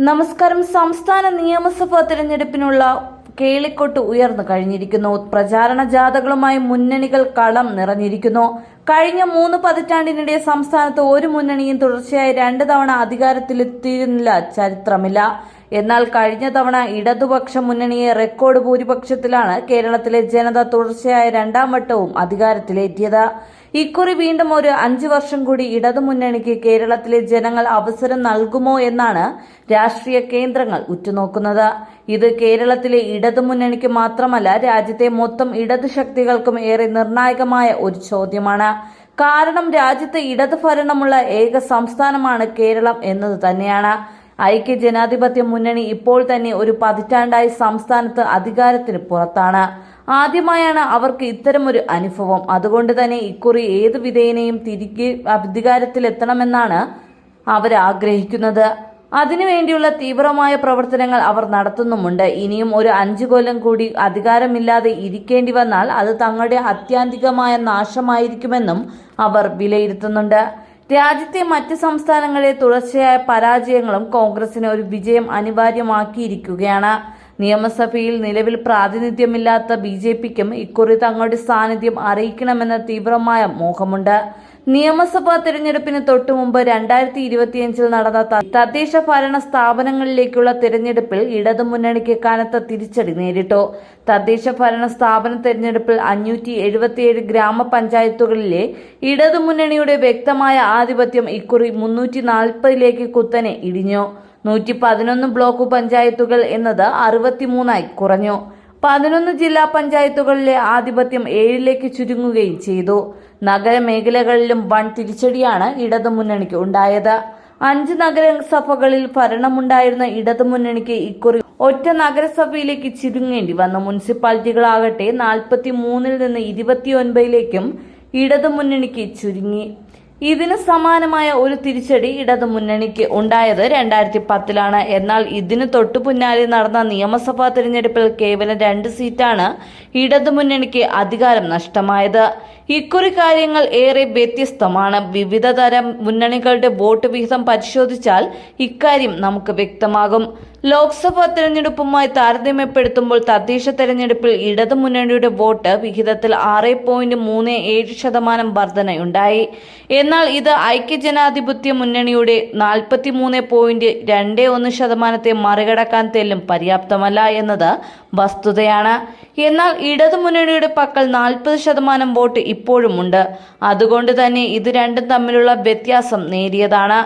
നമസ്കാരം. സംസ്ഥാന നിയമസഭാ തിരഞ്ഞെടുപ്പിനുള്ള കേളിക്കൊട്ട് ഉയർന്നു കഴിഞ്ഞിരിക്കുന്നു. പ്രചാരണ ജാഥകളുമായി മുന്നണികൾ കളം നിറഞ്ഞിരിക്കുന്നു. കഴിഞ്ഞ മൂന്ന് പതിറ്റാണ്ടിനിടെ സംസ്ഥാനത്ത് ഒരു മുന്നണിയും തുടർച്ചയായി രണ്ട് തവണ അധികാരത്തിലെത്തിയിരുന്നില്ല. ചരിത്രമില്ല. എന്നാൽ കഴിഞ്ഞ തവണ ഇടതുപക്ഷ മുന്നണിയെ റെക്കോർഡ് ഭൂരിപക്ഷത്തിലാണ് കേരളത്തിലെ ജനത തുടർച്ചയായ രണ്ടാം വട്ടവും അധികാരത്തിലേറ്റിയത്. ഇക്കുറി വീണ്ടും ഒരു അഞ്ചു വർഷം കൂടി ഇടതുമുന്നണിക്ക് കേരളത്തിലെ ജനങ്ങൾ അവസരം നൽകുമോ എന്നാണ് രാഷ്ട്രീയ കേന്ദ്രങ്ങൾ ഉറ്റുനോക്കുന്നത്. ഇത് കേരളത്തിലെ ഇടതുമുന്നണിക്ക് മാത്രമല്ല രാജ്യത്തെ മൊത്തം ഇടതു ശക്തികൾക്കും ഏറെ നിർണായകമായ ഒരു ചോദ്യമാണ്. കാരണം രാജ്യത്ത് ഇടതു ഭരണമുള്ള ഏക സംസ്ഥാനമാണ് കേരളം എന്നത് തന്നെയാണ്. ഐക്യ ജനാധിപത്യ മുന്നണി ഇപ്പോൾ തന്നെ ഒരു പതിറ്റാണ്ടായി സംസ്ഥാനത്ത് അധികാരത്തിന് പുറത്താണ്. ആദ്യമായാണ് അവർക്ക് ഇത്തരമൊരു അനുഭവം. അതുകൊണ്ട് തന്നെ ഇക്കുറി ഏത് വിധേയനെയും തിരികെ അധികാരത്തിലെത്തണമെന്നാണ് അവർ ആഗ്രഹിക്കുന്നത്. അതിനുവേണ്ടിയുള്ള തീവ്രമായ പ്രവർത്തനങ്ങൾ അവർ നടത്തുന്നുമുണ്ട്. ഇനിയും ഒരു അഞ്ചു കൊല്ലം കൂടി അധികാരമില്ലാതെ ഇരിക്കേണ്ടി വന്നാൽ അത് തങ്ങളുടെ അത്യാന്തികമായ നാശമായിരിക്കുമെന്നും അവർ വിലയിരുത്തുന്നുണ്ട്. രാജ്യത്തെ മറ്റ് സംസ്ഥാനങ്ങളിലെ തുടർച്ചയായ പരാജയങ്ങളും കോൺഗ്രസിന് ഒരു വിജയം അനിവാര്യമാക്കിയിരിക്കുകയാണ്. നിയമസഭയിൽ നിലവിൽ പ്രാതിനിധ്യമില്ലാത്ത ബി ജെ പിക്കും ഇക്കുറി തങ്ങളുടെ സാന്നിധ്യം അറിയിക്കണമെന്ന തീവ്രമായ മോഹമുണ്ട്. നിയമസഭാ തെരഞ്ഞെടുപ്പിന് തൊട്ടുമുമ്പ് രണ്ടായിരത്തി ഇരുപത്തിയഞ്ചിൽ നടന്ന തദ്ദേശ ഭരണ സ്ഥാപനങ്ങളിലേക്കുള്ള തെരഞ്ഞെടുപ്പിൽ ഇടതുമുന്നണിക്ക് കനത്ത തിരിച്ചടി നേരിട്ടു. തദ്ദേശ ഭരണ സ്ഥാപന തെരഞ്ഞെടുപ്പിൽ അഞ്ഞൂറ്റി എഴുപത്തിയേഴ് ഗ്രാമപഞ്ചായത്തുകളിലെ ഇടതുമുന്നണിയുടെ വ്യക്തമായ ആധിപത്യം ഇക്കുറി മുന്നൂറ്റി നാൽപ്പതിലേക്ക് കുത്തനെ ഇടിഞ്ഞു. നൂറ്റി പതിനൊന്ന് ബ്ലോക്ക് പഞ്ചായത്തുകൾ എന്നത് അറുപത്തിമൂന്നായി കുറഞ്ഞു. പതിനൊന്ന് ജില്ലാ പഞ്ചായത്തുകളിലെ ആധിപത്യം ഏഴിലേക്ക് ചുരുങ്ങുകയും ചെയ്തു. നഗരമേഖലകളിലും വൻ തിരിച്ചടിയാണ് ഇടതുമുന്നണിക്ക് ഉണ്ടായത്. അഞ്ച് നഗരസഭകളിൽ ഭരണമുണ്ടായിരുന്ന ഇടതുമുന്നണിക്ക് ഇക്കുറി ഒറ്റ നഗരസഭയിലേക്ക് ചുരുങ്ങേണ്ടി വന്നു. മുനിസിപ്പാലിറ്റികളാകട്ടെ നാൽപ്പത്തി മൂന്നിൽ നിന്ന് ഇരുപത്തിയൊൻപതിലേക്കും ഇടതുമുന്നണിക്ക് ചുരുങ്ങി. ഇതിന് സമാനമായ ഒരു തിരിച്ചടി ഇടതു മുന്നണിക്ക് ഉണ്ടായത് രണ്ടായിരത്തി പത്തിലാണ് എന്നാൽ ഇതിന് തൊട്ടു പിന്നാലെ നടന്ന നിയമസഭാ തെരഞ്ഞെടുപ്പിൽ കേവലം രണ്ട് സീറ്റാണ് ഇടതുമുന്നണിക്ക് അധികാരം നഷ്ടമായത്. ഇക്കുറി കാര്യങ്ങൾ ഏറെ വ്യത്യസ്തമാണ്. വിവിധ തരം മുന്നണികളുടെ വോട്ട് വിഹിതം പരിശോധിച്ചാൽ ഇക്കാര്യം നമുക്ക് വ്യക്തമാകും. ലോക്സഭാ തെരഞ്ഞെടുപ്പുമായി താരതമ്യപ്പെടുത്തുമ്പോൾ തദ്ദേശ തെരഞ്ഞെടുപ്പിൽ ഇടതു മുന്നണിയുടെ വോട്ട് വിഹിതത്തിൽ ആറ് പോയിന്റ് മൂന്ന് ഏഴ് ശതമാനം വർധനയുണ്ടായി. എന്നാൽ ഇത് ഐക്യജനാധിപത്യ മുന്നണിയുടെ നാൽപ്പത്തി മൂന്ന് പോയിന്റ് രണ്ട് ഒന്ന് ശതമാനത്തെ മറികടക്കാൻ തെല്ലും പര്യാപ്തമല്ല എന്നത് വസ്തുതയാണ്. എന്നാൽ ഇടതുമുന്നണിയുടെ പക്കൽ നാൽപ്പത് ശതമാനം വോട്ട് ഇപ്പോഴുമുണ്ട്. അതുകൊണ്ട് തന്നെ ഇത് രണ്ടും തമ്മിലുള്ള വ്യത്യാസം നേരിയതാണ്.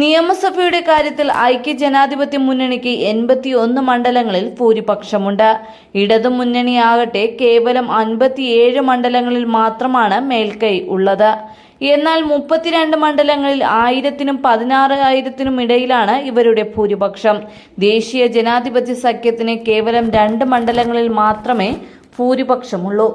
നിയമസഭയുടെ കാര്യത്തിൽ ഐക്യ ജനാധിപത്യ മുന്നണിക്ക് എൺപത്തി ഒന്ന് മണ്ഡലങ്ങളിൽ ഭൂരിപക്ഷമുണ്ട്. ഇടതു മുന്നണിയാകട്ടെ കേവലം അൻപത്തിയേഴ് മണ്ഡലങ്ങളിൽ മാത്രമാണ് മേൽക്കൈ ഉള്ളത്. എന്നാൽ മുപ്പത്തിരണ്ട് മണ്ഡലങ്ങളിൽ ആയിരത്തിനും പതിനാറായിരത്തിനും ഇടയിലാണ് ഇവരുടെ ഭൂരിപക്ഷം. ദേശീയ ജനാധിപത്യ സഖ്യത്തിന് കേവലം രണ്ട് മണ്ഡലങ്ങളിൽ മാത്രമേ ഭൂരിപക്ഷമുള്ളൂ.